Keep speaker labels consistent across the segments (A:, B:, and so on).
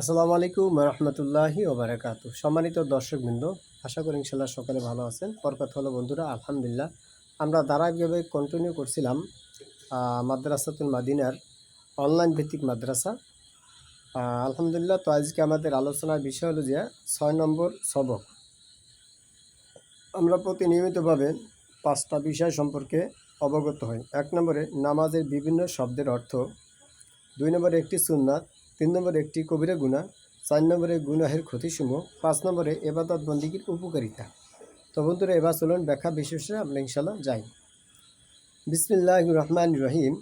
A: আসসালামু আলাইকুম রহমতুল্লাহি ওবরাকাত সম্মানিত দর্শকবৃন্দ, আশা করি ইনশাল্লাহ সকালে ভালো আছেন। পরপথ হলো, বন্ধুরা, আলহামদুলিল্লাহ। আমরা ধারাবাহিকভাবে কন্টিনিউ করছিলাম মাদ্রাসাতুল মাদিনার অনলাইন ভিত্তিক মাদ্রাসা। আলহামদুলিল্লাহ, তো আজকে আমাদের আলোচনার বিষয় হলো যে, ছয় নম্বর সবক। আমরা প্রতিনিয়মিতভাবে পাঁচটা বিষয় সম্পর্কে অবগত হই। এক নম্বরে, নামাজের বিভিন্ন শব্দের অর্থ। দুই নম্বরে, একটি সুন্নাত। তিন নম্বরে একটি কবিরা গুণা, চার নম্বরে গুনাহের ক্ষতিসমূহ, পাঁচ নম্বরে এবাদত বন্দিগির উপকারিতা। তো বন্ধুরা, এবার চলুন ব্যাখ্যা বিশেষে আমরা ইনশাল্লাহ যাই। বিসমিল্লাহ রহমান রহিম।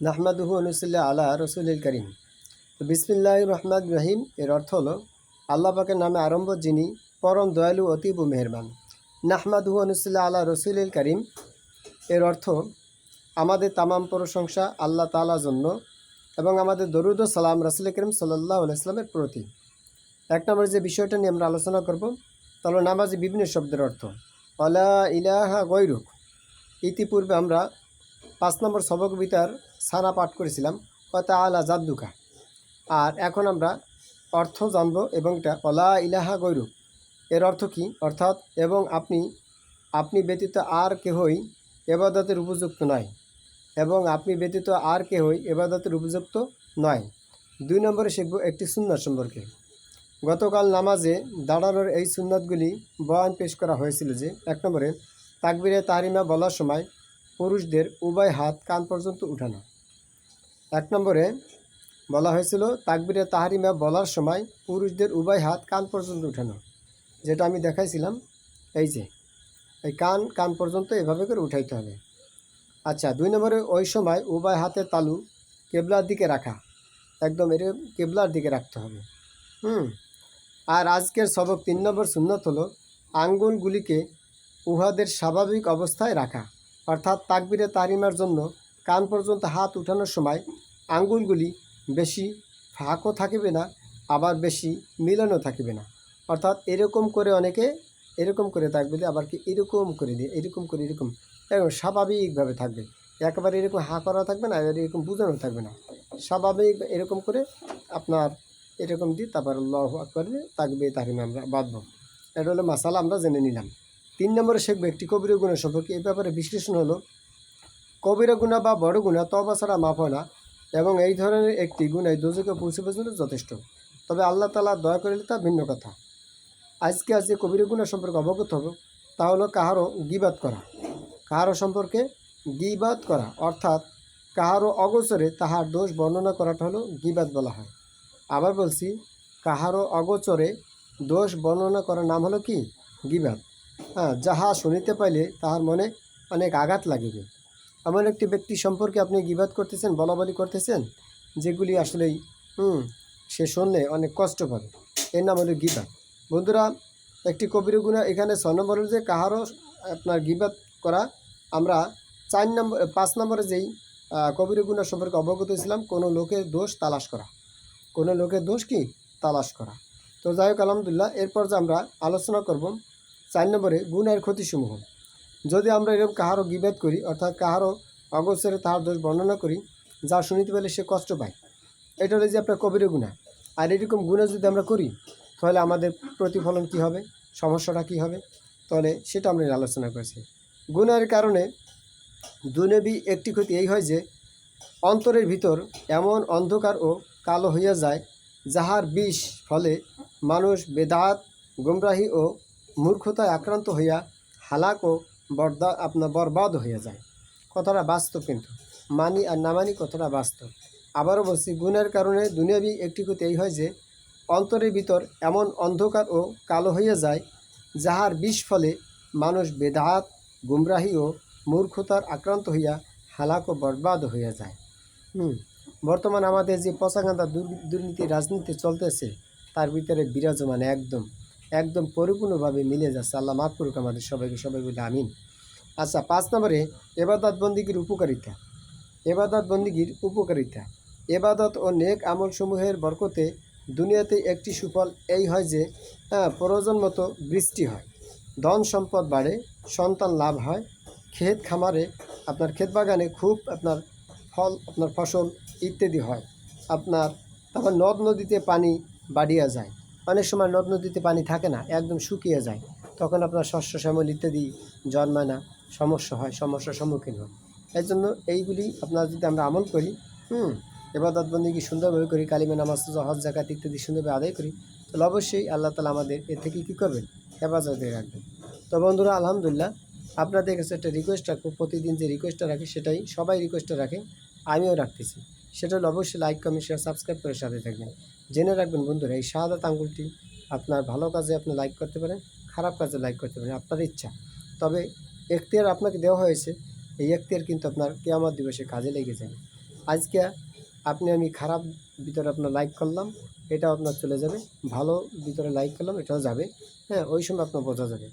A: নাহমাদুহু অনুসুল্লাহ আলা রসুল করিম। তো বিসমিল্লাহ রহমান রহিম, এর অর্থ হলো আল্লাহ পাকের নামে আরম্ভ যিনি পরম দয়ালু অতীব মেহরবান। নাহমাদুহু অনুসুল্লাহ আলা রসুল করিম, এর অর্থ আমাদের তামাম প্রশংসা আল্লাহ তালার জন্য এবং আমাদের দরুদ ও সালাম রাসুল করিম সাল্লাহ ইসলামের প্রতি। এক নম্বর যে বিষয়টা নিয়ে আমরা আলোচনা করব তাহলে নামাজে বিভিন্ন শব্দের অর্থ। অলা ইলাহা গৈরুক ইতিপূর্বে আমরা পাঁচ নম্বর সবক বিতার সানা পাঠ করেছিলাম কথা আলা জাদ্দুকা। আর এখন আমরা অর্থ জানব এবং এটা অলা ইলাহা গৈরুক এর অর্থ কি? অর্থাৎ এবং আপনি আপনি ব্যতীত আর কেহই এবাদতের উপযুক্ত নয়। এবং আপনি ব্যতীত আর কেহই এবাদতের উপযুক্ত নয়। দুই নম্বরে শিখব একটি সুন্নাত সম্পর্কে। গতকাল নামাজে দাঁড়ানোর এই সুন্নাতগুলি বয়ান পেশ করা হয়েছিল যে, এক নম্বরে, তাকবিরে তাহারিমা বলার সময় পুরুষদের উভয় হাত কান পর্যন্ত উঠানো। এক নম্বরে বলা হয়েছিল, তাকবিরে তাহারিমা বলার সময় পুরুষদের উভয় হাত কান পর্যন্ত উঠানো। যেটা আমি দেখাইছিলাম, এই যে, এই কান কান পর্যন্ত এভাবে করে উঠাইতে হবে। আচ্ছা দুই নম্বরে ওই সময় উভয় হাতে তালু কেবলার দিকে রাখা। একদম এরকম কেবলার দিকে রাখতে হবে। হুম। আর আজকের সবক তিন নম্বর সুন্নত হলো আঙ্গুলগুলিকে উহাদের স্বাভাবিক অবস্থায় রাখা। অর্থাৎ তাকবিরে তারিমার জন্য কান পর্যন্ত হাত উঠানোর সময় আঙ্গুলগুলি বেশি ফাঁকও থাকিবে না, আবার বেশি মিলনও থাকিবে না। অর্থাৎ এরকম করে অনেকে এরকম করে দিয়ে আবার কি এরকম করে দিয়ে, এরকম করে, এরকম এরকম স্বাভাবিকভাবে থাকবে। একেবারে এরকম হা করা থাকবে না এরকম বোঝানো থাকবে না। স্বাভাবিক এরকম করে আপনার এরকম দিয়ে তারপর আল্লাহ আকবর দিয়ে তাকবে আমরা বাঁধব। এটা হলো মাসালা, আমরা জেনে নিলাম। তিন নম্বরে শিখব একটি কবির গুণা সম্পর্কে এই ব্যাপারে বিশ্লেষণ হলো, কবির গুণা বা বড় গুণা তবা ছাড়া হয় না এবং এই ধরনের একটি গুণ এই দুজকে পৌঁছে পর্যন্ত যথেষ্ট। তবে আল্লাহ তালা দয়া করিলে তা ভিন্ন কথা। আজকে আজকে কবির গুণা সম্পর্কে অবগত হব, তা হলো কাহারও গিবাদ করা। কাহারও সম্পর্কে গিবাদ করা, অর্থাৎ কাহারও অগোচরে তাহার দোষ বর্ণনা করাটা হলো গিবাদ বলা হয়। আবার বলছি কাহারও অগোচরে দোষ বর্ণনা করার নাম হলো কি? গিবাদ। হ্যাঁ যাহা শুনিতে পাইলে তাহার মনে অনেক আঘাত লাগিবে। এমন একটি ব্যক্তি সম্পর্কে আপনি গিবাদ করতেছেন, বলাবলি করতেছেন, যেগুলি আসলেই, হুম, সে শুনলে অনেক কষ্ট পাবে। এর নাম হলো গিবাদ। বন্ধুরা, একটি কবির গুণা এখানে ছয় নম্বর যে কাহারও আপনার গিবাদ করা আমরা চার নম্বর, পাঁচ নম্বরে যেই কবির গুণা সম্পর্কে অবগত হয়েছিলাম, কোনো লোকের দোষ তালাশ করা। কোনো লোকের দোষ কি? তালাশ করা। তো যাই হোক, আলহামদুলিল্লাহ, এরপর যে আমরা আলোচনা করব, চার নম্বরে গুণের ক্ষতিসমূহ। যদি আমরা এরকম কাহারও গিবেদ করি, অর্থাৎ কাহারও অগোচরে তাহার দোষ বর্ণনা করি, যা শুনিতে পেলে সে কষ্ট পায়। এটা হলো যে আপনার কবির গুণা। আর এরকম গুণা যদি আমরা করি, তাহলে আমাদের প্রতিফলন কি হবে? সমস্যাটা কি হবে? তাহলে সেটা আমরা আলোচনা করেছি। গুণের কারণে দুনেবি একটি ক্ষতি এই হয় যে, অন্তরের ভিতর এমন অন্ধকার ও কালো হইয়া যায়, যাহার বিষ ফলে মানুষ বেদাত, গুমরাহি ও মূর্খতায় আক্রান্ত হইয়া হালাক ও বরদা আপনার বরবাদ হইয়া যায়। কথাটা বাস্তব কিন্তু। মানি আর না মানি কথাটা বাস্তব। আবারও বলছি, গুণের কারণে দুনিয়াবি একটি ক্ষতি এই হয় যে, অন্তরের ভিতর এমন অন্ধকার ও কালো হইয়া যায়, যাহার বিষ ফলে মানুষ বেদাত গুমরাহি ও মূর্খতার আক্রান্ত হইয়া হালাক ও বরবাদ হইয়া যায়। হুম, বর্তমান আমাদের যে পচাগান্দা দুর্নীতি রাজনীতি চলতেছে, তার ভিতরে বিরাজমান একদম একদম পরিপূর্ণভাবে মিলে যাচ্ছে। আল্লাহ মাফ করুক আমাদের সবাইকে, সবাই বলে আমিন। আচ্ছা পাঁচ নম্বরে, এবাদত বন্দীগীর উপকারিতা। এবাদত বন্দিগির উপকারিতা। এবাদত ও নেক আমলসমূহের বরকতে দুনিয়াতে একটি সুফল এই হয় যে প্রয়োজন মতো বৃষ্টি হয়। ধন সম্পদ বাড়ে, সন্তান লাভ হয়। ক্ষেত খামারে আপনার ক্ষেত বাগানে খুব আপনার ফল, আপনার ফসল ইত্যাদি হয়। আপনার তারপর নদ নদীতে পানি বাড়িয়া যায়। অনেক সময় নদ নদীতে পানি থাকে না, একদম শুকিয়ে যায়। তখন আপনার শস্য, শ্যামল ইত্যাদি জন্মায় না, সমস্যা হয়, সমস্যার সম্মুখীন হয়। এর জন্য এইগুলি আপনার যদি আমরা আমল করি, হুম এবাদত বন্দিকে সুন্দরভাবে করি, কালিমা নামাজ, হজ, জাকাত ইত্যাদি সুন্দরভাবে আদায় করি, তাহলে অবশ্যই আল্লাহ তালা আমাদের এ থেকে কী করবেন? হেফাজতে রাখবেন। তো বন্ধুরা, আলহামদুলিল্লাহ আপনাদের কাছে একটা রিকোয়েস্ট রাখব। প্রতিদিন যে রিকোয়েস্টটা রাখি, সেটাই সবাই রিকোয়েস্টটা রাখে, আমিও রাখতেছি। সেটা হলো অবশ্যই লাইক কমেন্ট শেয়ার সাবস্ক্রাইব করে সাথে থাকবেন। জেনে রাখবেন বন্ধুরা, এই শাহাদাত আঙ্গুলটি আপনার ভালো কাজে আপনি লাইক করতে পারেন, খারাপ কাজে লাইক করতে পারেন, আপনার ইচ্ছা। তবে এখতিয়ার আপনাকে দেওয়া হয়েছে, এই এখতিয়ার কিন্তু আপনার কেয়ামত দিবসে কাজে লেগে যাবে। আজকে আপনি আমি খারাপ ভিতরে আপনার লাইক করলাম এটাও আপনার চলে যাবে। ভালো, ভিতরে লাইক করলাম, এটাও যাবে। হ্যাঁ ওই সময় আপনার বোঝা যাবে।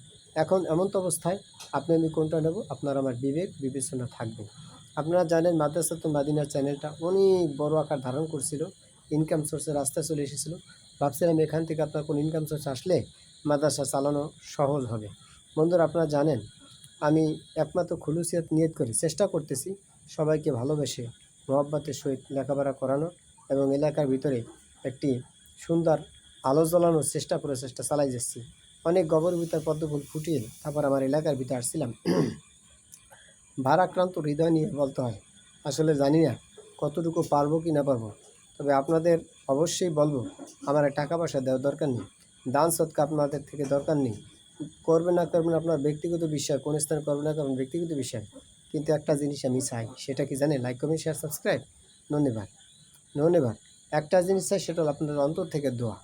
A: এখন এমন তো অবস্থায়, আপনি আমি কোনটা নেব? আপনার আমার বিবেক, বিবেচনা থাকবে। আপনারা জানেন মাদ্রাসাতুল মাদিনার চ্যানেলটা অনেক বড় আকার ধারণ করছিল। ইনকাম সোর্সের রাস্তায় চলে এসেছিল। ভাবছিলাম এখান থেকে আপনার কোনো ইনকাম সোর্স আসলে মাদ্রাসা চালানো সহজ হবে। বন্ধুরা, আপনারা জানেন, আমি একমাত্র খুলুসিয়াত নিয়ত করি, চেষ্টা করতেছি সবাইকে ভালোবেসে মহব্বতের সহিত লেখাপড়া করানো এবং এলাকার ভিতরে একটি সুন্দর আলো জ্বালানোর চেষ্টা করে চেষ্টা চালাই যাচ্ছি। অনেক গবর ভিতর পদ্মফুল ফুটিয়ে তারপর আমার এলাকার ভিতরে আসছিলাম। ভারাক্রান্ত হৃদয় নিয়ে বলতে হয়, আসলে জানি না কতটুকু পারব কি না পারব। তবে আপনাদের অবশ্যই বলব, আমার টাকা পয়সা দেওয়ার দরকার নেই। দান সৎকা আপনাদের থেকে দরকার নেই। করবেন না করবেন আপনার ব্যক্তিগত বিষয়, কোন স্থানে করবেন না করবেন ব্যক্তিগত বিষয়। কিন্তু একটা জিনিস আমি চাই, সেটা কি জানেন? লাইক কমেন্ট শেয়ার সাবস্ক্রাইব ধন্যবাদ। ধন্যবাদ। একটা জিনিস চাই, সেটা হলো আপনার অন্তর থেকে দোয়া।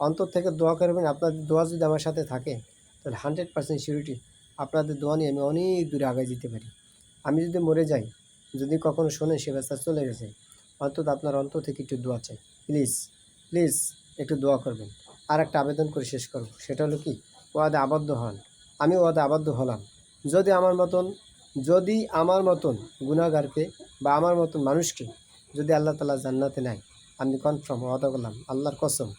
A: অন্তর থেকে দোয়া করবেন, আপনাদের দোয়া যদি আমার সাথে থাকে, তাহলে হান্ড্রেড পার্সেন্ট সিউরিটি, আপনাদের দোয়া নিয়ে আমি অনেক দূরে আগে যেতে পারি। আমি যদি মরে যাই, যদি কখনো শোনেন সে ব্যবস্থা চলে গেছে, অন্তত আপনার অন্তর থেকে একটু দোয়া চাই। প্লিজ প্লিজ একটু দোয়া করবেন। আর একটা আবেদন করে শেষ করব, সেটা হলো কি, ওয়াদে আবদ্ধ হন। আমি ওয়াদে আবদ্ধ হলাম। যদি আমার মতন, যদি আমার মতন গুণাগারকে বা আমার মতন মানুষকে যদি আল্লাহ তালা জান্নাতে নেয় আমি কনফার্ম ওয়াদা করলাম আল্লাহর কসম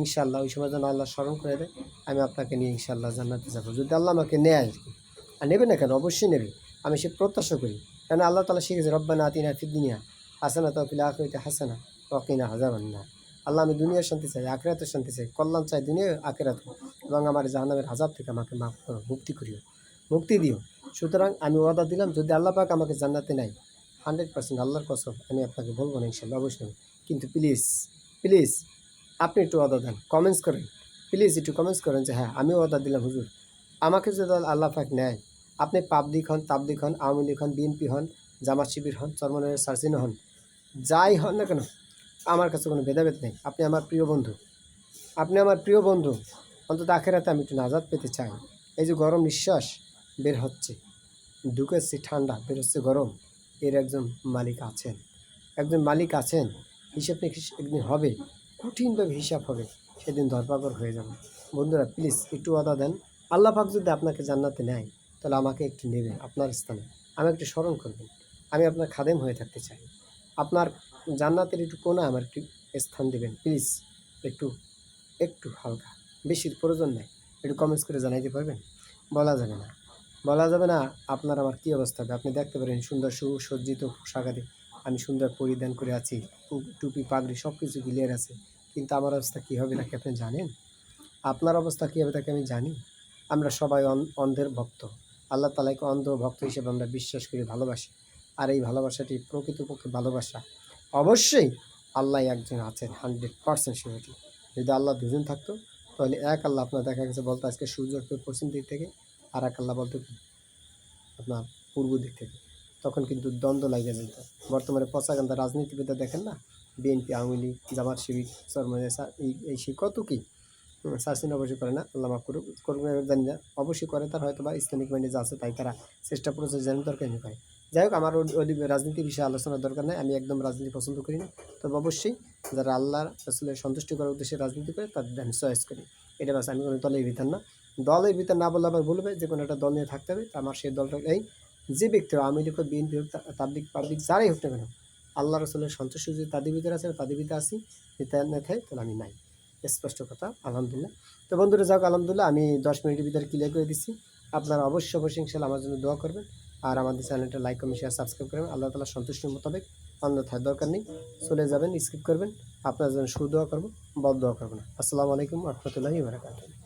A: ইনশাল্লাহ ওই সময় যেন আল্লাহ স্মরণ করে দেয়, আমি আপনাকে নিয়ে ইনশাআল্লাহ জান্নাতে যাব। যদি আল্লাহ আমাকে নেয় আর কি। আর নেবে না কেন? অবশ্যই নেবে। আমি সে প্রত্যাশা করি। কেন আল্লাহ তালা শিখেছে রব্বানা আতিনা ফিদ্দিনিয়া হাসানা তফিল আখরিতে হাসানা ওয়াকিনা হাজাবান্না আল্লাহ আমি দুনিয়ার শান্তি চাই, আখেরাতের শান্তি চাই, কল্যাণ চাই দুনিয়া আখেরাত এবং আমার জাহান্নামের হাজার থেকে আমাকে মাফ করো, মুক্তি করিও। মুক্তি দিও। সুতরাং আমি ওয়াদা দিলাম, যদি আল্লাহ পাক আমাকে জান্নাতে নাই হান্ড্রেড পার্সেন্ট আল্লাহর কসম, আমি আপনাকে বলব না ইনশাল্লাহ অবশ্যই। কিন্তু প্লিজ প্লিজ আপনি একটু ওয়াদা দেন কমেন্টস করেন। প্লিজ একটু কমেন্টস করেন যে হ্যাঁ আমিও ওয়াদা দিলাম, হুজুর। আমাকে যদি আল্লাহ পাক নেয়, আপনি পাবলিক হন, তাবলিক হন, আওয়ামী লীগ হন, বিএনপি হন, জামাত শিবির হন চরমনের সার্সিন হন, যাই হন না কেন, আমার কাছে কোনো ভেদাভেদ নেই। আপনি আমার প্রিয় বন্ধু। আপনি আমার প্রিয় বন্ধু। অন্তত আখেরাতে আমি একটু নাজাদ পেতে চাই। এই যে গরম নিঃশ্বাস বের হচ্ছে। ঢুকেছে ঠান্ডা বের হচ্ছে গরম। এর একজন মালিক আছেন। একজন মালিক আছেন। হিসেব নিকেশ একদিন হবে, কঠিনভাবে হিসাব হবে, সেদিন ধরপাকড় হয়ে যাবে। বন্ধুরা প্লিজ একটু ওয়াদা দেন। আল্লাহ পাক যদি আপনাকে জান্নাতে নেয়, তাহলে আমাকে একটু নেবেন আপনার স্থানে। আমি একটু স্মরণ করবেন। আমি আপনার খাদেম হয়ে থাকতে চাই। আপনার জান্নাতের একটু কোনা আমার একটু স্থান দেবেন। প্লিজ একটু একটু হালকা। বেশির প্রয়োজন নেই। একটু কমেন্টস করে জানাইতে পারবেন? বলা যাবে না। বলা যাবে না, আপনার আমার কী অবস্থা হবে? আপনি দেখতে পারেন সুন্দর সুসজ্জিত পোশাকারে আমি সুন্দর পরিধান করে আছি টুপি, পাগড়ি সব কিছু ক্লিয়ার আছে কিন্তু আমার অবস্থা কী হবে তাকে আপনি জানেন? আপনার অবস্থা কী হবে তাকে আমি জানি। আমরা সবাই অন্ধের ভক্ত। আল্লাহ তালাকে অন্ধ ভক্ত হিসেবে আমরা বিশ্বাস করি, ভালোবাসি। আর এই ভালোবাসাটি প্রকৃতপক্ষে ভালোবাসা। অবশ্যই আল্লাহ একজন আছেন, হান্ড্রেড পার্সেন্ট সিউরিটি যদি আল্লাহ দুজন থাকতো, তাহলে এক আল্লাহ আপনার দেখা গেছে বলতো, আজকে সূর্য পশ্চিম দিক থেকে, আর এক আল্লাহ বলতো কি, আপনার পূর্ব দিক থেকে। তখন কিন্তু দ্বন্দ্ব লাগে যেত। বর্তমানে পচাগান্ধা রাজনীতিবিদরা দেখেন না? বিএনপি, আওয়ামী লীগ, জামাত শিবির সরমানে এই সেই কত কি? শাসন অবশ্যই করে না, আল্লাহ মাফ করুক করুক জানি না। অবশ্যই করে, তার হয়তো বা ইসলামিক মাইন্ডে যা আছে তাই তারা চেষ্টা প্রচেষ্টা জানার দরকার নেই পায় যাই হোক, আমার ওই- রাজনীতি বিষয়ে আলোচনার দরকার নেই, আমি একদম রাজনীতি পছন্দ করি না। তবে অবশ্যই যারা আল্লাহ আসলে সন্তুষ্টি করার উদ্দেশ্যে রাজনীতি করে, তাদের আমি চয়েস করি। এটা বাস, আমি কোনো দলের ভিতর না। দলের ভিতর না বললে আবার বলবে যে কোনো একটা দল নিয়ে থাকতে হবে। আমার সেই দলটা এই যে ব্যক্তি আওয়ামী লীগ বিএনপি হোক তাবলিক পাবলিক যারাই হোক না কেন আল্লাহ রসুলের সন্তুষ্টি যদি তাদের ভিতরে আছে, তাদের ভিতরে আসি তার না তাহলে আমি নাই। স্পষ্ট কথা, আলহামদুলিল্লাহ। তো বন্ধুরা যাক আলহামদুলিল্লাহ, আমি দশ মিনিটের ভিতরে ক্লিয়ার করে দিচ্ছি আপনারা অবশ্যই অবশ্যই ইনশাল্লাহ আমার জন্য দোয়া করবেন। আর আমাদের চ্যানেলটা লাইক কমেন্ট শেয়ার সাবস্ক্রাইব করবেন। আল্লাহ তালা সন্তুষ্টির মোতাবেক অন্যথায় দরকার নেই। চলে যাবেন স্কিপ করবেন। আপনার জন্য সুদোয়া দোয়া করব, বদ দোয়া করব না। আসসালামু আলাইকুম রহমতুল্লাহি বারাকাতুহ।